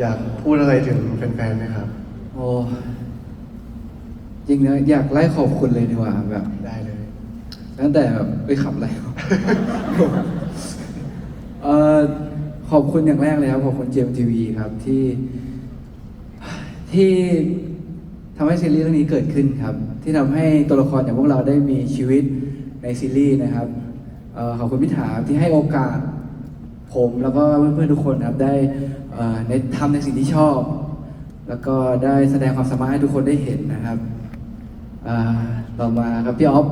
อยากพูดอะไรถึงแฟนๆไหมครับ โอ้จริงนะอยากไล่ขอบคุณเลยดีกว่าแบบได้เลย ตั้งแต่แบบไปขับอะไรวะ เอ่อขอบคุณอย่างแรกเลยครับ ขอบคุณเจมทีวีครับที่ ที่ทำให้ซีรีส์เรื่องนี้เกิดขึ้นครับ ที่ทำให้ตัวละครอย่างพวกเราได้มีชีวิตในซีรีส์นะครับเอ่อขอบคุณพิธาที่ให้โอกาส ผมแล้วก็เพื่อนๆทุกคนครับได้เอ่อในทำในสิ่งที่ชอบ แล้วก็ได้แสดงความสามารถให้ทุกคนได้เห็นนะครับอ่าต่อมาครับพี่ออฟ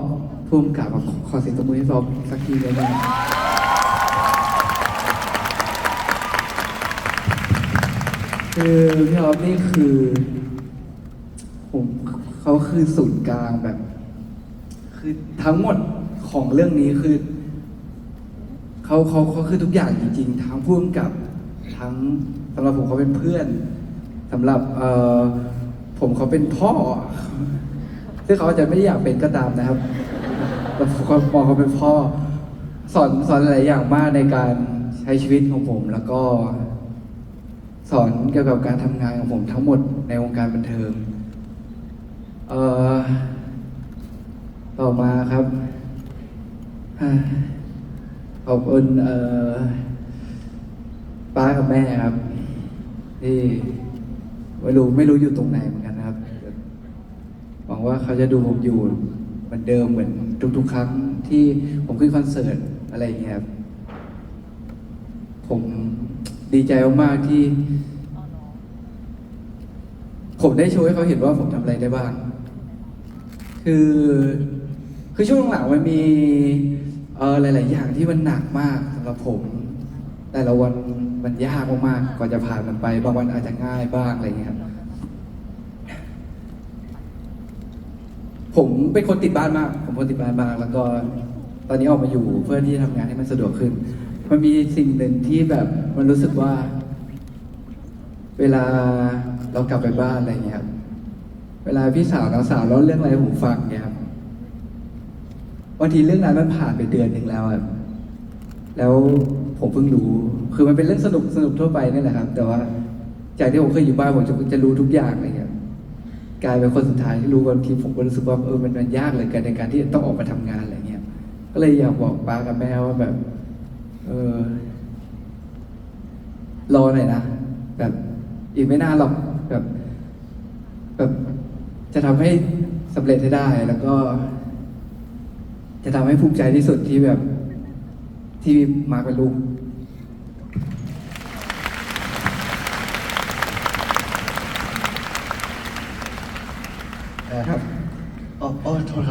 พุ่มกับขอขอเสียงตบมือให้พี่ออฟสักทีเลยนะคือพี่ออฟนี่คือ ผมเขาคือศูนย์กลางแบบ คือทั้งหมดของเรื่องนี้คือ เขาเขาเขาคือทุกอย่างจริงๆ ทั้งพ่วงกับทั้งสำหรับผมเขาเป็นเพื่อนสำหรับเอ่อผมเขาเป็นพ่อซึ่งเขาอาจจะไม่ได้อยากเป็นก็ตามนะครับแต่ผมก็มองเขาเป็นพ่อ สอนสอนหลายอย่างมากในการใช้ชีวิตของผม แล้วก็ สอนเกี่ยวกับการทำงานของผมทั้งหมดในวงการบันเทิงเอ่อต่อมาครับ ขอบคุณเอ่อป้ากับแม่ครับ ที่ไม่รู้ไม่รู้อยู่ตรงไหนเหมือนกันนะครับหวังว่าเขาจะดูผมอยู่เหมือนเดิมเหมือนทุกๆครั้งที่ผมขึ้นคอนเสิร์ตอะไรอย่างเงี้ยครับผมดีใจมากๆที่ ผมได้โชว์ให้เขาเห็นว่าผมทำอะไรได้บ้าง คือ คือช่วงหลังมันมี ออหลาย ๆ อย่างที่มันหนักมากสำหรับผม แต่ละวันมันยากมากๆก่อนจะผ่านมันไป บางวันอาจจะง่ายบ้างอะไรอย่างเงี้ยครับผมเป็นคนติดบ้านมาก ผมคนติดบ้านมาก แล้วก็ตอนนี้ออกมาอยู่เพื่อที่จะทำงานให้มันสะดวกขึ้น มันมีสิ่งหนึ่งที่แบบมันรู้สึกว่า เวลาเรากลับไปบ้านอะไรเงี้ยครับเวลาพี่สาวน้องสาวเล่าเรื่องอะไรให้ผมฟังเนี่ยครับ บางทีเรื่องนั้นมันผ่านไปเดือนหนึ่งแล้วอะแล้วผมเพิ่งรู้ คือมันเป็นเรื่องสนุกสนุกทั่วไปนี่แหละครับ แต่ว่าจากที่ผมเคยอยู่บ้านผมจะจะรู้ทุกอย่างอะไรเงี้ยกลายเป็นคนสุดท้ายที่รู้บางทีผมก็รู้สึกว่าเออมันมันยากเหลยกันในการที่ต้องออกมาทำงานอะไรเงี้ย ก็เลยอยากบอกป้ากับแม่ว่าแบบ เออรอหน่อยนะแบบอีกไม่นานหรอกแบบ แบบจะทำให้สำเร็จให้ได้แล้วก็ จะทำให้ภูมิใจที่สุดที่แบบที่มาเป็นลูกนะครับอ๋ออ๋อโทษครับ